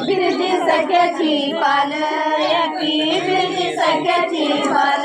बिरदी सख्याची पालयाची बिरदी सख्याची पाल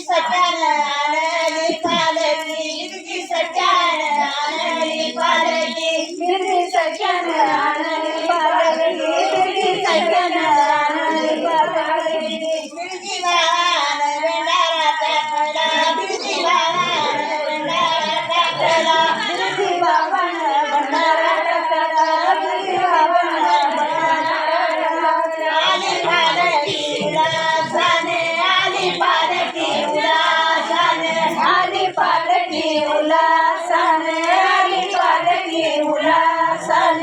சட்டான அழகு பாலகி இறுதி சட்டான அழகு பாலகி இறுதி சட்டான அழகு பாலகி இறுதி சட்டான அழகு பாலகி இறுதி வாரா ரெண்டாரா தக்கடா இறுதி வாரா ரெண்டாரா தக்கடா घेऊला सन आली पार घेऊला सन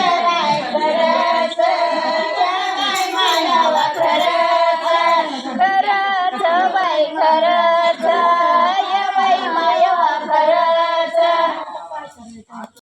Yeah.